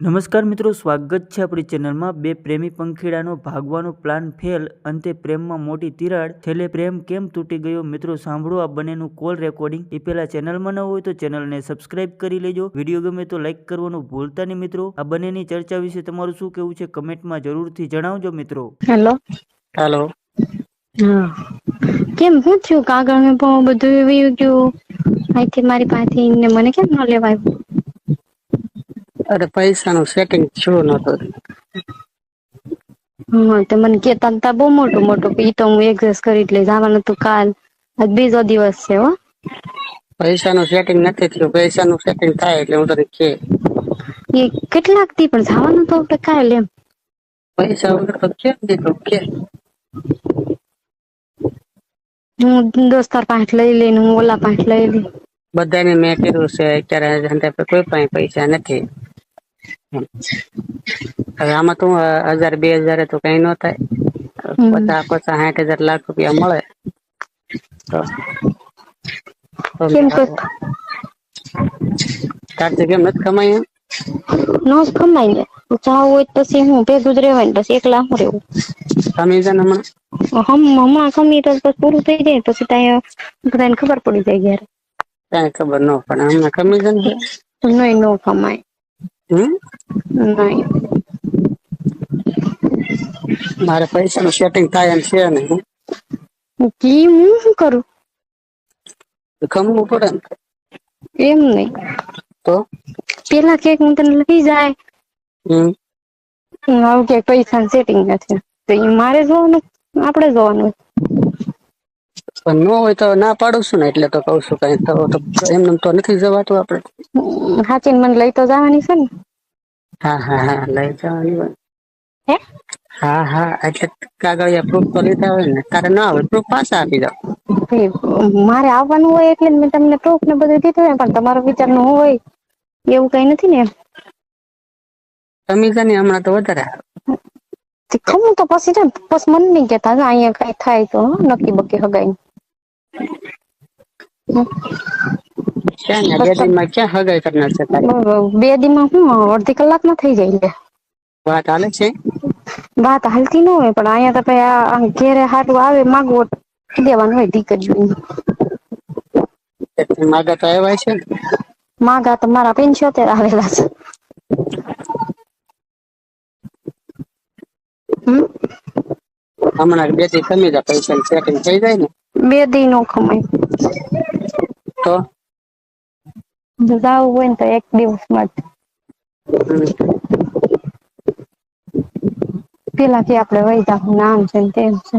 નમસ્કાર મિત્રો સ્વાગત છે આપણી ચેનલમાં. બે પ્રેમી પંખીડાનો ભાગવાનો પ્લાન ફેલ અંતે પ્રેમમાં મોટી તિરાડ. છેલ્લે પ્રેમ કેમ તૂટી ગયો? મિત્રો સાંભળો આ બંનેનું કોલ રેકોર્ડિંગ એ પહેલા ચેનલમાં ન હોય તો ચેનલને સબસ્ક્રાઇબ કરી લેજો. વીડિયો ગમે તો લાઇક કરવાનું ભૂલતા નહીં મિત્રો. આ બંનેની ચર્ચા વિશે તમારું શું કેવું છે કમેન્ટમાં જરૂરથી જણાવજો મિત્રો. હેલો હેલો હા. કેમ? શું થયું? કાગળ મેં બધું એવી ગયું. અહીંથી મારી પાસે મને કેમ ન લેવાય? અરે પૈસાનું સેટિંગ થયું નતું હા તો મને કેતા હતા બહુ મોટું મોટું ઈ તો હું એડજસ્ટ કરી એટલે જવાનું હતું કાલ. આજ બીજો દિવસ છે હો. પૈસાનું સેટિંગ નથી થયું પૈસાનું સેટિંગ થાય એટલે હું તને કે. એ કેટલાકથી પણ જવાનું તો આપણે કાલ એમ. પૈસા વગર તો કેમ દીધું કે? હું દોસ્તાર પાંચ લઈ લઈને હું ઓલા પાંચ લઈ લઈ. બધાને મેં કર્યું છે અત્યારે કોઈ પણ પૈસા નથી. હવે આમાં તો હજાર બે હજાર તો કઈ ન થાય. પચાસ પચાસ સાઠ હજાર લાખ રૂપિયા મળે. તારથી કેમ નથી કમાય? નો કમાય જાવ હોય તો પછી હું ભેગું જ રહેવાય ને પછી એકલા હું રહેવું. કમી છે ને હમણાં? હમ હમણાં કમી તો પછી પૂરું થઈ જાય પછી ત્યાં બધાને ખબર પડી જાય ઘેર. કાંઈ ખબર ન પડે. હમણાં કમી છે ને નહીં નો કમાય. હમ? નહીં. મારે પૈસાનું સેટિંગ થાય એમ છે નહીં કી હું શું કરું? ખમવું પડે ને. એમ નહીં. તો? પેલા કેક હું તને લઈ જાય. હમ. આવું કે પૈસા સેટિંગ નથી. તો એ મારે જોવાનું આપણે જોવાનું. પણ ન હોય તો ના પાડું છું ને એટલે તો કઉ છું કઈ. તો એમને તો નથી જવાતું આપણે. હાચીને મને લઈ તો જવાની છે ને. હા હા હા લઈ જવાની. હે? હા હા એટલે કાગળિયા પ્રૂફ તો લીધા હોય ને તારે ના હોય પ્રૂફ પાછા આપી દો. મારે આવવાનું હોય એટલે મેં તમને પ્રૂફ ને બધું દીધું હોય પણ તમારો વિચારનું હોય એવું કઈ નથી ને કમી છે ને હમણાં તો વધારે ખમું તો પછી છે પછી મન નહીં કેતા અહીંયા કઈ થાય તો નક્કી બક્કી હગાઈ બે ક્યાં હગાઈ કરનાર છે હું અડધી કલાકમાં થઈ જાય વાત હાલે છે? વાત હાલતી ન હોય પણ અહીંયા તો પછી આ આ ઘેરે હાટું આવે માગવો દેવાનું હોય દીકરીઓ માગા તો આવ્યા છે? માગા તો મારા પંચોતેર આવેલા છે. હમણાં બે દી કમી પૈસા સેટિંગ થઈ જાય ને. બે દી નો કમાય તો? જો હોય ને તો એક દિવસમાં જ. પેલાથી પેલા આપણે વહી જાવ નામ છે ને તેમ છે.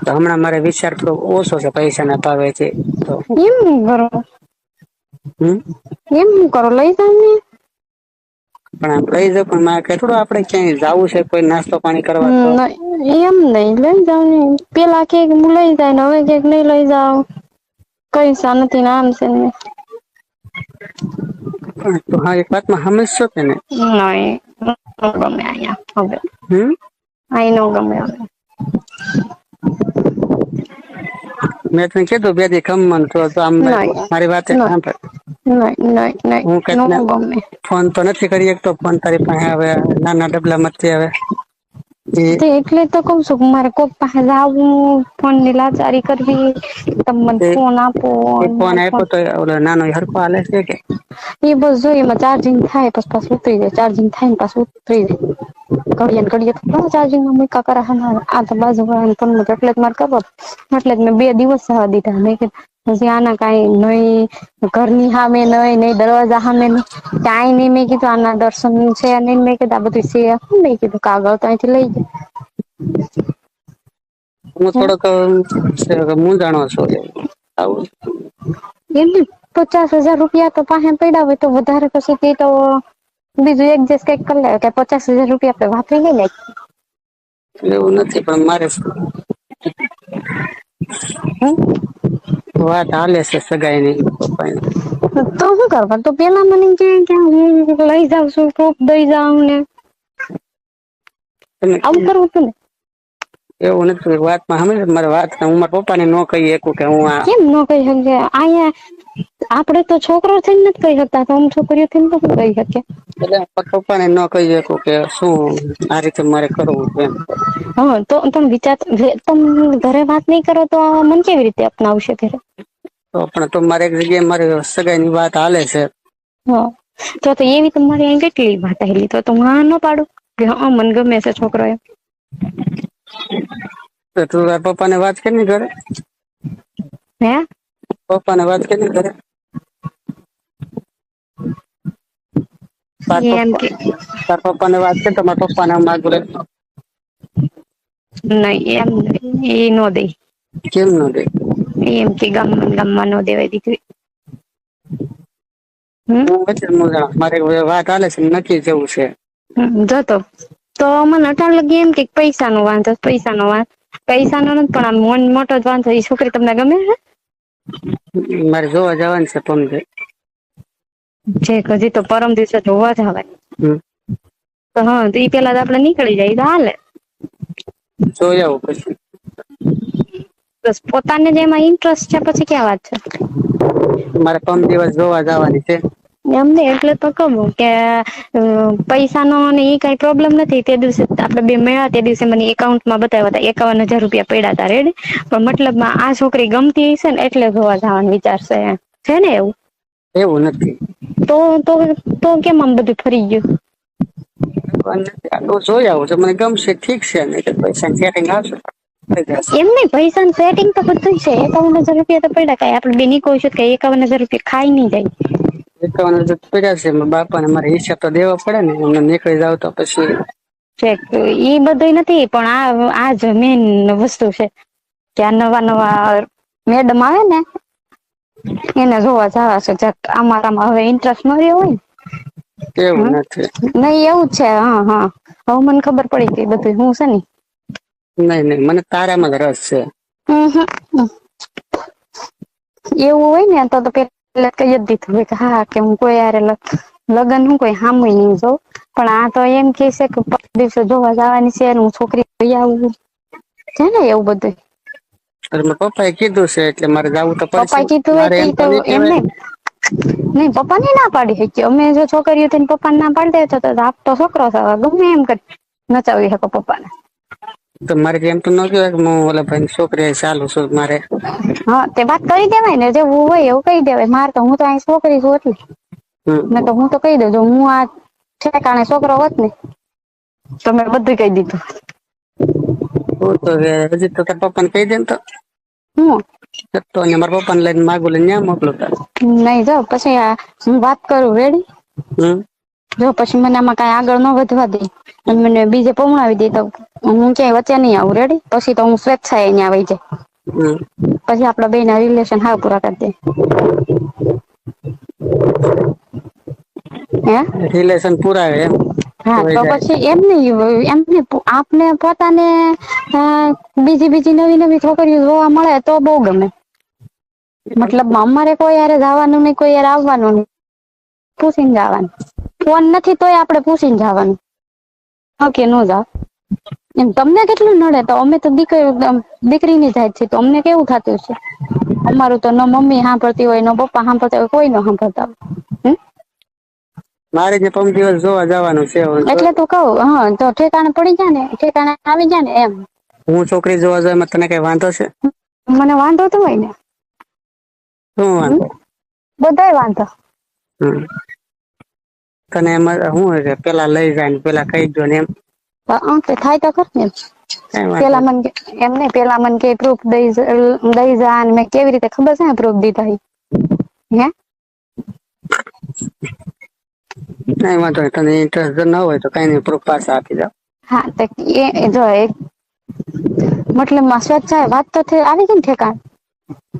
તો હમણાં મારે વિચાર થોડો ઓછો છે પૈસા ના ભાવે છે તો. એમ હું કરો? હમ? એમ હું કરો લઈ જાવ ને? પણ આમ લઈ જાવ પણ મારે કેટલું આપણે ક્યાંય જવું છે કોઈ નાસ્તો પાણી કરવા તો? એમ નહીં લઈ જાવ ને. પેલા કે હું લઈ જાય ને હવે કે નહીં લઈ જાવ પૈસા નથી ને આમ છે ને પણ તો હા એક વાતમાં સમજશો કે ને નહીં નો ગમે અહીંયા હવે હમ અહીં નો ગમે હવે મેં તને કીધું બે દી ખમવાનું તો તો આમ નહીં. મારી વાત નહીં. સાંભળ નહીં નહીં હું નહીં નો કેટલા ગમે ફોન તો નથી કરી શકતો ફોન તારી પાસે હવે નાના ડબલા માંથી હવે એ તે એટલે તો કઉ છું મારે કોઈ પાસે જાવું ફોન લીલાચારી કરવી તમે મને ફોન આપો એ ફોન આપ્યો તો ઓલો નાનો હરખો હાલે છે કે? એ બસ જો એમાં ચાર્જિંગ થાય પછી પાછું ઉતરી જાય. ચાર્જિંગ થાય ને પાછું ઉતરી જાય. ઘડીએ તો ચાર્જિંગમાં મૂકા કરે હા આ તો બાજુ વાળાને ફોનમાં એટલે જ મારે ખબર. એટલે જ મેં બે દિવસ સહા દીધા. મેં કીધું પછી આના કઈ નહીં ઘરની સામે નહીં નહીં દરવાજા સામે નહીં કાંઈ નહીં મેં કીધું આના દર્શન છે નહીં મેં કીધું આ બધું છે. મેં કીધું કાગળ તો અહીંથી લઈ જાય હું થોડોક મૂંઝાણો છું આવું. પચાસ હજાર રૂપિયા તો પાસે પડ્યા હોય તો વધારે પછી તે તો બીજું એડજસ્ટ કંઈક કરી લે. કે પચાસ હજાર રૂપિયા આપણે વાપરી લઈ એવું નથી પણ મારે વાત હાલે છે સગાઈ ની તો શું કરવા તો પેલા મને કે કે હું લઈ જાઉં છું પ્રૂફ દઈ જાઉં ને. આવું કરવું તું ને એવું નથી વાતમાં હમણાં મારે વાત હું મારા પપ્પાને ન કહી શકું કે હું આ કેમ ન કહી શકે અહીંયા આપણે તો છોકરો થઈને નથી કહી શકતા તો આમ છોકરીઓ થઈને તો શું કહી શકીએ. એટલે મારા પપ્પાને ન કહી શકું કે શું આ રીતે મારે કરવું છે હા તો તમે વિચાર તમે ઘરે વાત નહીં કરો તો મન કેવી રીતે અપનાવશે ઘરે? તો પણ તો મારે એક જગ્યાએ મારી સગાઈની વાત હાલે છે. હા. તો તો એવી તમારી અહીં કેટલી વાત આવેલી તો તો હું હા ન પાડું કે હા મને ગમે છે છોકરો એમ તો તું પપ્પા ને વાત કરી ઘરે? હે? પપ્પાને વાત કરી ઘરે? તાર પપ્પા- ને વાત કરી તો પપ્પા ને લે નહીં એમ એ નો દે. કેમ નો દે? એમ કે ગમ ગામમાં નો દેવાય દીકરી. મારે વાત હાલે છે નક્કી જેવું છે. જતો તો મને અટાણ લગી એમ કે પૈસા નો વાંધો પૈસા નો વાંધો પૈસા નો નથી પણ આમ મન મોટો જ વાંધો એ છોકરી તમને ગમે છે? મારે જોવા જવાનું છે પમદે જે. હજી તો પરમ દિવસે જોવા જવાય. તો હા તો ઈ પેલા તો આપણે નીકળી જાય તો હાલે. જોઈ આવું પછી. બસ પોતાને જેમાં ઇન્ટરેસ્ટ છે પછી ક્યાં વાત છે? મારે પમ દિવસ જોવા જવાની છે. એમને એટલે તો કહું કે પૈસાનો ને એ કઈ પ્રોબ્લેમ નથી. તે દિવસે આપણે બે મેળા તે દિવસે મને એકાઉન્ટમાં બતાવ્યા હતા એકાવન હજાર રૂપિયા પડ્યા હતા રેડ. પણ મતલબમાં આ છોકરી ગમતી હશે ને એટલે જોવા જવાનું વિચારશે છે ને એવું? એવું નથી. તો તો તો કેમ આમ બધું ફરી ગયું? જોઈ આવું છે. મને ગમશે ઠીક છે નહીં પૈસા સેટિંગ આવશે એમ નહીં પૈસાનું સેટિંગ તો બધું છે. એકાવન હજાર રૂપિયા તો પડ્યા. કાંઈ આપણે બે નીકળું છું કે એકાવન હજાર રૂપિયા ખાઈ નહીં જાય. એકાવન હજાર પડ્યા છે. બાપાને મારે હિસાબ તો દેવા પડે ને. એમને નીકળી જાવ તો પછી ચેક ઈ બધું નથી પણ આ આ જ મેન વસ્તુ છે કે આ નવા નવા મેડમ આવે ને એને જોવા જવા છે. જરાક અમારામાં હવે ઇન્ટરેસ્ટ ન રહ્યો હોય એવું નથી. નહીં એવું છે. હા હા. હવે મને ખબર પડી ગઈ બધું હું છે ને. નહીં નહીં. મને તારામાં જ રસ છે. એવું હોય ને તો તો પેલા કહી જ દીધું કે હા કે હું કોઈ યારે લગ્ન હું કોઈ હામું નહીં જોઉં પણ આ તો એમ કે છે કે દિવસે જોવા જવાની છે હું છોકરી લઈ આવું છે. ને એવું બધું એટલે પપ્પાએ કીધું છે એટલે મારે જવું તો પપ્પાએ કીધું હોય તો એમ નહીં નહીં પપ્પા ને ના પાડી શકીએ. અમે જો છોકરીઓ થઈને પપ્પા ના પાડી દે તો આપતો છોકરો હવે ગમે એમ કરી નચાવી શકો પપ્પાને. તો મારે એમ તો ન કહેવાય કે હું ઓલા ભાઈ છોકરી ચાલુ છું મારે. હા તે વાત કરી દેવાય ને જેવું હોય એવું કહી દેવાય. મારે તો હું તો અહીં છોકરી છું એટલે. ને તો હું તો કહી દઉં જો હું આ ઠેકાણે છોકરો હોત ને તો મેં બધું કહી દીધું. હું તો હજી તો તારા પપ્પાને કહી દે ને તો. હું? તો અહીંયા મારા પપ્પાને લઈને માગું લઈને ત્યાં મોકલું નહીં જો પછી હું વાત કરું રેડી હમ. જો પછી મને આમાં કાંઈ આગળ ન વધવા દે. અને મને બીજે પહોંચાવી દે તો હું ક્યાંય વચ્ચે નહીં આવું રેડી પછી તો હું સ્વેચ્છાએ અહીંયા આવી જાય પછી આપડા બે ના રિલેશન હાવ પૂરા કરી દે. હે? રિલેશન પૂરા આવે એમ? હા તો પછી એમ નહીં એમ નહીં આપને પોતાને બીજી બીજી નવી નવી છોકરીઓ જોવા મળે તો બહુ ગમે. મતલબ અમારે કોઈ યારે જવાનું નહીં કોઈ યારે આવવાનું નહીં. પૂછીને જવાનું. ફોન નથી તોય આપણે પૂછીને જવાનું. ઓકે નો જાવ એમ તમને કેટલું નડે? તો અમે તો દીકરી દીકરીની જાય છે તો અમને કેવું થતું છે અમારું તો ન મમ્મી સાંભળતી હોય ન પપ્પા સાંભળતા હોય કોઈ ન સાંભળતા હોય. મારે જે પમ દિવસ જોવા જવાનું છે એટલે તો કહું હા તો ઠેકાણે પડી જાય ને ઠેકાણે આવી જાય ને એમ. હું છોકરી જોવા જાય તને કઈ વાંધો છે? મને વાંધો તો હોય ને. શું વાંધો? બધાય વાંધો. તને એમ શું હોય કે પેલા લઈ જાય ને પેલા કહી દો ને એમ. તો તે થાય તો ખર ને પેલા મને એમ નહીં પેલા મને કે પ્રૂફ દઈ જ- દઈ જા ને મેં કેવી રીતે ખબર છે ને પ્રૂફ દીધા? હે? કઈ વાંધો નહીં તને ઇન્ટરેસ્ટ ન હોય તો કઈ નહીં પ્રૂફ પાછા આપી દો. હા તો એ એ જો એક મતલબમાં સ્વચ્છ વાત તો આવી ગઈ ને ઠેકાણ?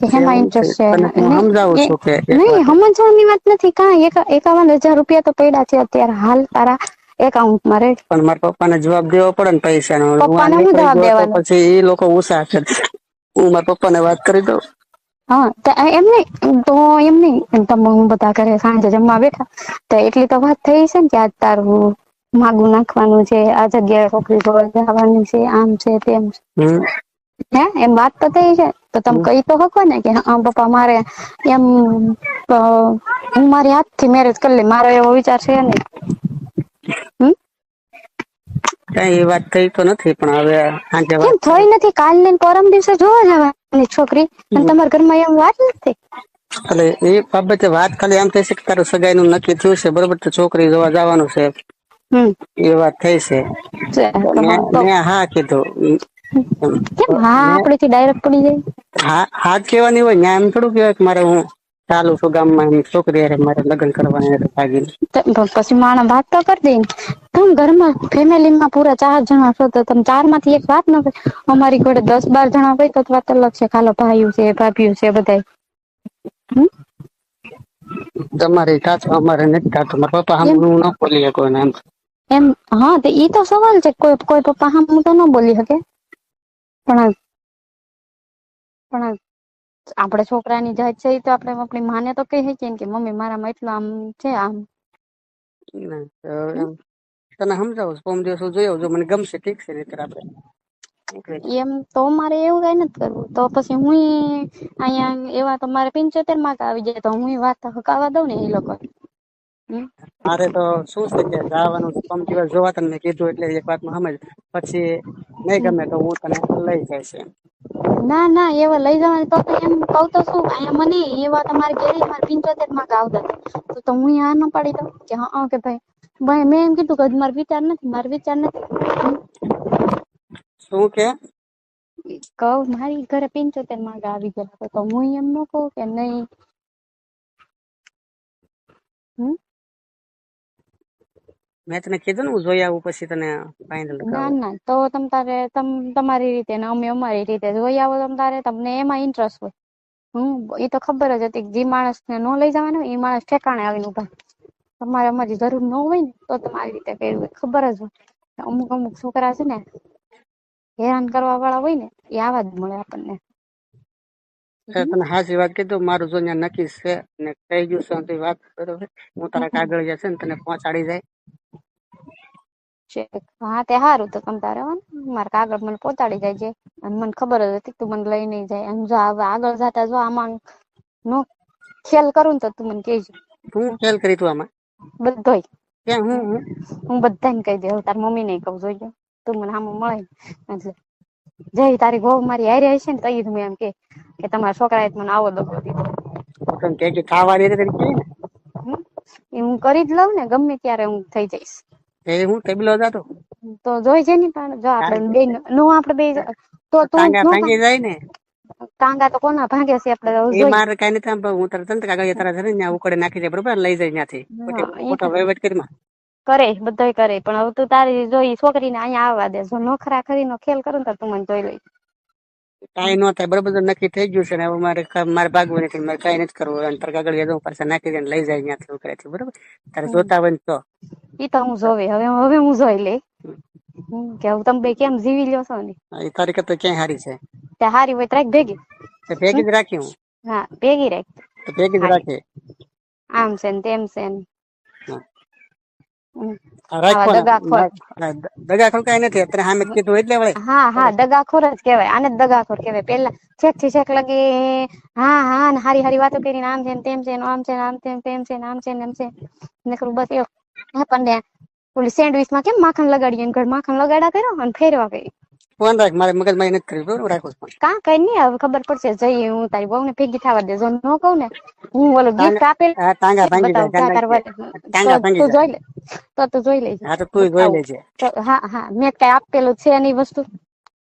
કે હેમાં ઇન્ટરેસ્ટ છે નહીં, સમજાવું એ- છું કે એક નહીં સમજવાની વાત નથી. કાંઈ એકાવન હજાર રૂપિયા તો પડ્યા છે અત્યારે હાલ તારા એકાઉન્ટમાં રે પણ મારા પપ્પાને જવાબ દેવો પડે ને પૈસા નો પપ્પાને હું જવાબ દેવાનો? પછી એ લોકો ઉષા કરશે હું મારા પપ્પાને વાત કરી દઉં. હા એમ નહીં તો એમ નહીં. તમે હું બધા ઘરે સાંજે જમવા બેઠા. તો એટલી તો વાત થઈ છે ને કે આજ તારું માગું નાખવાનું છે આ જગ્યાએ છોકરી જોવા જવાની છે આમ છે તેમ છે. હે? એમ વાત તો થઈ છે. તો તમે કહી તો શકો ને કે હા પપ્પા મારે એમ હું મારી હાથથી મેરેજ કરી લઈ. મારો એવો વિચાર છે ને કઈ એ વાત થઈ તો નથી પણ હવે વાત થઈ. નથી? કાલ ને પરમ દિવસે જોવા જવાની છોકરી. અને તમારા ઘરમાં એમ વાત નથી? એટલે એ બાબતે વાત ખાલી એમ થઈ છે કે તારું સગાઈ નું નક્કી થયું છે બરોબર? તો છોકરી જોવા જવાનું છે. એ વાત થઈ છે. મેં હા કીધું. કેમ હા આપડેથી ડાયરેક્ટ પડી જાય? હા હા કેવાની હોય ને એમ થોડું કહેવાય કે મારે હું ચાલુ છું ગામમાં એમ છોકરી અરે મારે લગ્ન કરવાની ભાગીને. પછી માણસ વાત તો કરી દે. તમે ઘરમાં ફેમિલીમાં પૂરા ચાર જણા છો તો તમે ચારમાંથી એક વાત ન કરી. અમારી ઘરે દસ બાર જણા હોય તો વાત અલગ છે ખાલો ભાઈઓ છે ભાભીઓ છે બધા તમારે કાચો અમારે નથી કાચો મારા પપ્પા હમ હું ન બોલી શકું એમ. એમ હા તો ઈ તો સવાલ છે કોઈ કોઈ પપ્પા હા હું તો ન બોલી શકે. પણ પણ આપણે છોકરાની જાત છે તો આપણે આપણી માને તો કહી શકીએ કે મમ્મી મારામાં એટલું આમ છે આમ. તને સમજાવું છું. પરમ દિવસ હું જો મને ગમશે ઠીક છે નહીંતર આપણે એમ તો મારે એવું કઈ નથી કરવું. તો પછી હું અહીંયા એવા તો મારે પિંચોતેર માર્ક આવી જાય તો હું વાત હકાવા દઉં ને એ લોકો. મારે તો શું છે કે જવાનું છે. દિવસ જોવા તને કીધું એટલે એક વાતમાં સમજ. પછી નહીં ગમે તો હું તને લઈ જઈશ ના ના એવા લઈ જવાની તો એમ કહું તો શું? અહીંયા મને એવા તમારી ઘરે મારે પિંચોતેરમાં આવતા હતા. તો તો હું આ ન પાડી દઉં? કે હા કે ભાઈ. ભાઈ મેં એમ કીધું કે મારો વિચાર નથી મારો વિચાર નથી. શું કે? કહું મારી ઘરે પંચોતેરમાં આવી ગયા. તો હું એમ ન કહું કે નહીં. હમ? મેં તને કીધું ને, હું જોઈ આવું પછી તને ફાઇનલ ના ના, તો તમ તારે, તમ, તમારી રીતે ને અમે અમારી રીતે જોઈ આવો તમ તારે, તમને એમાં ઇન્ટરેસ્ટ હોય. હું એ તો ખબર જ હતી જે માણસને ન લઈ જવાનો એ માણસ ઠેકાણે આવીને ઊભા. તમારે અમારી જરૂર ન હોય ને, તો તમારી રીતે કર્યું ખબર જ હોય. અમુક અમુક છોકરા છે ને, હેરાન કરવા વાળા હોય ને એ આવા જ મળે આપણને. તને હાચી વાત કીધું મારું જો અહીંયા નક્કી છે ને કહી ગયું છે તો વાત બરોબર હું તારા કાગળ જે છે ને તને પહોંચાડી જાય હા તે સારું તો કમ તારે મારે કાગળ મને પહોંચાડી જાય છે અને મને ખબર જ હતી તું મને લઈ નહીં જાય. અને જો આગળ જતા જો આમાં નો ખેલ કરું તો તું મને કહેજો. હું ખેલ કરી તું આમાં? બધોય. કે હું? હું? હું બધાને કહી દે તાર મમ્મી ને કહું જોઈએ તું મને સામે મળે એટલે જય તારી વહુ મારી હારે હશે ને તો એમ કે કે તમારા છોકરાએ મને આવો દગો દીધો. કે કે ખાવાની રીતે ને એ હું કરી જ લઉં ને ગમે ત્યારે હું થઈ જઈશ. એ હું ટેબલો જાતો. તો જોઈ છે ને પણ જો આપણે બે નો આપણે બે તો તું ભાંગી જાય ને? કાંગા તો કોના ભાંગે છે આપણે એ મારે કઈ નથી આમ હું તરત જ કાગળ તારા ધરે ને ઉકળે નાખી દે બરોબર? લઈ જાય ત્યાંથી. મોટો વહીવટ કરીમાં કરે બધાય કરે. પણ હવે તું તારી જોઈ છોકરીને અહીંયા આવવા દે. જો નોખરા કરીને ખેલ કરું તો તું મને જોઈ લઈ. કાંઈ ન થાય બરોબર નક્કી થઈ ગયું છે ને હવે મારે મારે ભાગવું નથી મારે કાંઈ નથી કરવું. અને તારા કાગળ પાછા નાખી દે લઈ જાય ત્યાંથી ઉકળેથી બરોબર? તારે જોતા હોય તો. ઈ તો હું જોવે હવે હવે હું જોઈ લઈ. કે હું તમે બે કેમ જીવી લ્યો છો ને? એ તારી કરતા ક્યાંય હારી છે? તે હારી હોય ત્રેક ભેગી. તે ભેગી જ રાખી હું. હા ભેગી રાખ. તો ભેગી જ રાખી. આમ છે ને તેમ છે ને હા. હમ. આ રાખો આવા ને. દગાખોર. ના, નથી. અત્યારે સામે જ કીધું એટલે વળે. હા હા દગાખોર જ કહેવાય. આને જ દગાખોર કહેવાય. પેલા છેકથી છેક લગી. હા હા ને હારી હારી વાતો કરીને આમ છે ને તેમ છે ને આમ છે ને આમ છે ને તેમ છે ને આમ છે ને એમ છે. બસ એવું. આપણને ઓલી સેન્ડવિચમાં કેમ માખણ લગાડીએ ઘર માખણ લગાડ્યા કર્યો અને ફેરવા કરી ફોન રાખ મારે મગજમાં નથી કરી બરોબર? રાખું ફોન. કા કઈ નહીં હવે ખબર પડશે. જઈએ હું તારી બહુ ને ભેગી થવા દે. જો ન કહું ને હું ઓલો ગિફ્ટ આપેલ. ટાંગા ભાંગી જાય ટાંગા ભાંગી જાય. જોઈ લે. તો તું જોઈ લેજે. હા તો તું જોઈ લેજે. હા હા મેં કઈ આપેલું છે નહીં વસ્તુ?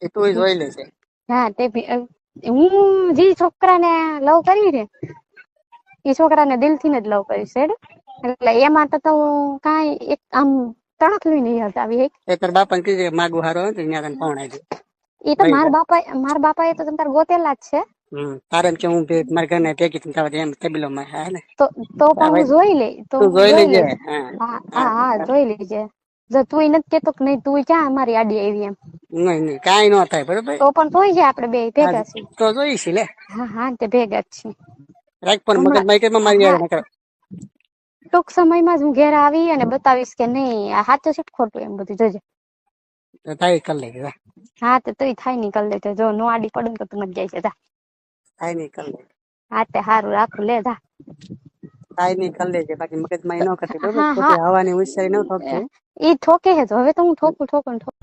એ તું જોઈ લેજે. હા તે ભી- હું જે છોકરાને લવ કરી ને એ છોકરાને દિલથી ને જ લવ કરીશ હેડ. એટલે એમાં તો તો કાંઈ એક આમ તણખલી નહીં હટાવી એક એ તાર બાપા કીધું કે માગું હારો તો ત્યાં તને પહોંચાડી દે એ તો માર બાપા માર બાપા એ તો તમ તાર ગોતેલા જ છે. હમ તારે એમ કે હું મારા ઘરને ભેગી થઈને થવા એમ તબીલો માં હા ને? તો તો પણ હું જોઈ લે તો જોઈ લેજે. હા હા જોઈ લેજે. જો તું નથી કેતો કે નહીં તું ક્યાં અમારી આડી આવી એમ? નહીં નહીં કાઈ ન થાય બરોબર? તો પણ તોય છે આપણે બે ભેગા છીએ તો જોઈશી લે. હા હા તે ભેગા જ છીએ રાખ પણ મગજ કે મારી યાર ટૂંક સમયમાં જ હું ઘેર આવી અને બતાવીશ કે નહીં આ સાચું છે ખોટું એમ બધું જોજે. તાઈ કરી લેજે જા. હા તો તોય થાય નહીં કર લેજે જો નો આડી પડે ને તો તું મત જાય છે જા. તાઈ નહીં કર લેજે. હા તે સારું રાખું લે જા. થાય નહીં કર લેજે બાકી મગજમાં ન કરતી બરોબર? હવાની હોશિયારી ન થતી. ઈ ઠોકે છે હવે તો હું ઠોકું ઠોકું ઠોકું.